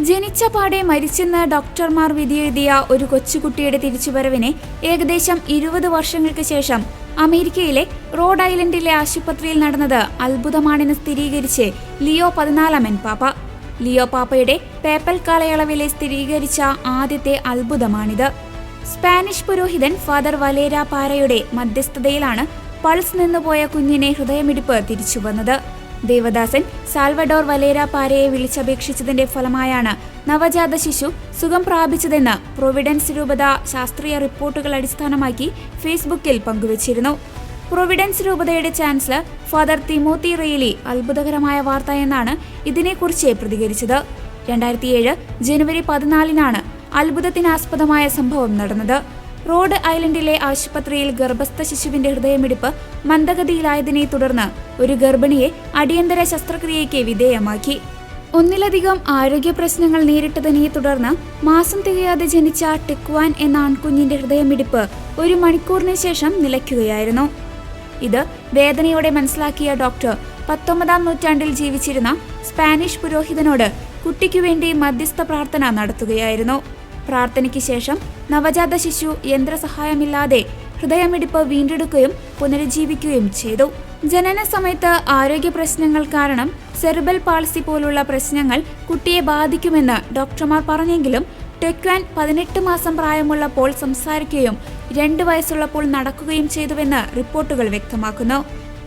ജനിച്ച പാടെ മരിച്ചെന്ന് ഡോക്ടർമാർ വിധിയെഴുതിയ ഒരു കൊച്ചുകുട്ടിയുടെ തിരിച്ചുവരവിനെ ഏകദേശം ഇരുപത് വർഷങ്ങൾക്ക് ശേഷം അമേരിക്കയിലെ റോഡ് ഐലൻഡിലെ ആശുപത്രിയിൽ നടന്നത് അത്ഭുതമാണെന്ന് സ്ഥിരീകരിച്ച് ലിയോ പതിനാലാമൻ പാപ്പ. ലിയോ പാപ്പയുടെ പേപ്പൽ കാലയളവിലെ സ്ഥിരീകരിച്ച ആദ്യത്തെ അത്ഭുതമാണിത്. സ്പാനിഷ് പുരോഹിതൻ ഫാദർ വലേര പാരയുടെ മധ്യസ്ഥതയിലാണ് പൾസ് നിന്നുപോയ കുഞ്ഞിനെ ഹൃദയമിടിപ്പ് തിരിച്ചുവന്നത്. ദേവദാസൻ സാൽവഡോർ വലേര പാരയെ വിളിച്ചപേക്ഷിച്ചതിന്റെ ഫലമായാണ് നവജാത ശിശു സുഖം പ്രാപിച്ചതെന്ന് പ്രൊവിഡൻസ് രൂപത ശാസ്ത്രീയ റിപ്പോർട്ടുകൾ അടിസ്ഥാനമാക്കി ഫേസ്ബുക്കിൽ പങ്കുവച്ചിരുന്നു. പ്രൊവിഡൻസ് രൂപതയുടെ ചാൻസലർ ഫാദർ തിമോത്തി റെയിലി അത്ഭുതകരമായ വാർത്ത എന്നാണ് ഇതിനെക്കുറിച്ച് പ്രതികരിച്ചത്. രണ്ടായിരത്തിയേഴ് ജനുവരി പതിനാലിനാണ് അത്ഭുതത്തിനാസ്പദമായ സംഭവം നടന്നത്. റോഡ് ഐലൻഡിലെ ആശുപത്രിയിൽ ഗർഭസ്ഥ ശിശുവിന്റെ ഹൃദയമിടിപ്പ് മന്ദഗതിയിലായതിനെ തുടർന്ന് ഒരു ഗർഭിണിയെ അടിയന്തര ശസ്ത്രക്രിയയ്ക്ക് വിധേയമാക്കി. ഒന്നിലധികം ആരോഗ്യ പ്രശ്നങ്ങൾ നേരിട്ടതിനെ തുടർന്ന് മാസം തികയാതെ ജനിച്ച ടിക്വാൻ എന്ന ആൺകുഞ്ഞിന്റെ ഹൃദയമിടിപ്പ് ഒരു മണിക്കൂറിന് ശേഷം നിലയ്ക്കുകയായിരുന്നു. ഇത് വേദനയോടെ മനസ്സിലാക്കിയ ഡോക്ടർ പത്തൊമ്പതാം നൂറ്റാണ്ടിൽ ജീവിച്ചിരുന്ന സ്പാനിഷ് പുരോഹിതനോട് കുട്ടിക്കുവേണ്ടി മധ്യസ്ഥ പ്രാർത്ഥന നടത്തുകയായിരുന്നു. പ്രാർത്ഥനയ്ക്ക് ശേഷം നവജാത ശിശു യന്ത്രസഹായമില്ലാതെ ഹൃദയമിടിപ്പ് വീണ്ടെടുക്കുകയും പുനരുജ്ജീവിക്കുകയും ചെയ്തു. ജനന സമയത്ത് ആരോഗ്യ പ്രശ്നങ്ങൾ കാരണം സെറിബൽ പാൾസി പോലുള്ള പ്രശ്നങ്ങൾ കുട്ടിയെ ബാധിക്കുമെന്ന് ഡോക്ടർമാർ പറഞ്ഞെങ്കിലും ടെക്വാൻ പതിനെട്ട് മാസം പ്രായമുള്ളപ്പോൾ സംസാരിക്കുകയും രണ്ട് വയസ്സുള്ളപ്പോൾ നടക്കുകയും ചെയ്തുവെന്ന് റിപ്പോർട്ടുകൾ വ്യക്തമാക്കുന്നു.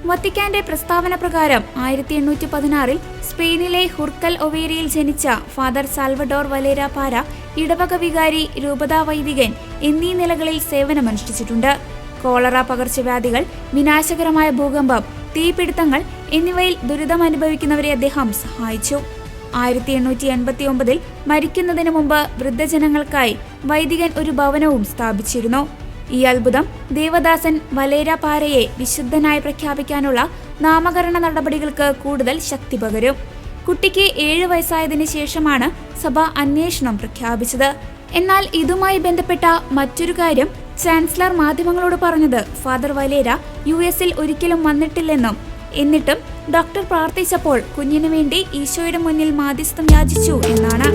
വത്തിക്കാന്റെ പ്രസ്താവന പ്രകാരം ആയിരത്തി എണ്ണൂറ്റി പതിനാറിൽ സ്പെയിനിലെ ഹുർക്കൽ ഒവേരിയിൽ ജനിച്ച ഫാദർ സാൽവഡോർ വലേര പാര ഇടവക വികാരി രൂപതാ വൈദികൻ എന്നീ നിലകളിൽ സേവനമനുഷ്ഠിച്ചിട്ടുണ്ട്. കോളറ പകർച്ചവ്യാധികൾ വിനാശകരമായ ഭൂകമ്പം തീപിടുത്തങ്ങൾ എന്നിവയിൽ ദുരിതം അനുഭവിക്കുന്നവരെ അദ്ദേഹം സഹായിച്ചു. ആയിരത്തി എണ്ണൂറ്റി എൺപത്തി ഒമ്പതിൽ മരിക്കുന്നതിന് മുമ്പ് വൃദ്ധജനങ്ങൾക്കായി വൈദികൻ ഒരു ഭവനവും സ്ഥാപിച്ചിരുന്നു. ഈ അത്ഭുതം ദേവദാസൻ വലേര പാരയെ വിശുദ്ധനായി പ്രഖ്യാപിക്കാനുള്ള നാമകരണ നടപടികൾക്ക് കൂടുതൽ ശക്തി പകരും. കുട്ടിക്ക് ഏഴ് വയസ്സായതിനു ശേഷമാണ് സഭ അന്വേഷണം പ്രഖ്യാപിച്ചത്. എന്നാൽ ഇതുമായി ബന്ധപ്പെട്ട മറ്റൊരു കാര്യം ചാൻസലർ മാധ്യമങ്ങളോട് പറഞ്ഞത് ഫാദർ വലേര യു എസിൽ ഒരിക്കലും വന്നിട്ടില്ലെന്നും എന്നിട്ടും ഡോക്ടർ പ്രാർത്ഥിച്ചപ്പോൾ കുഞ്ഞിനു വേണ്ടി ഈശോയുടെ മുന്നിൽ മാധ്യസ്ഥം യാചിച്ചു എന്നാണ്.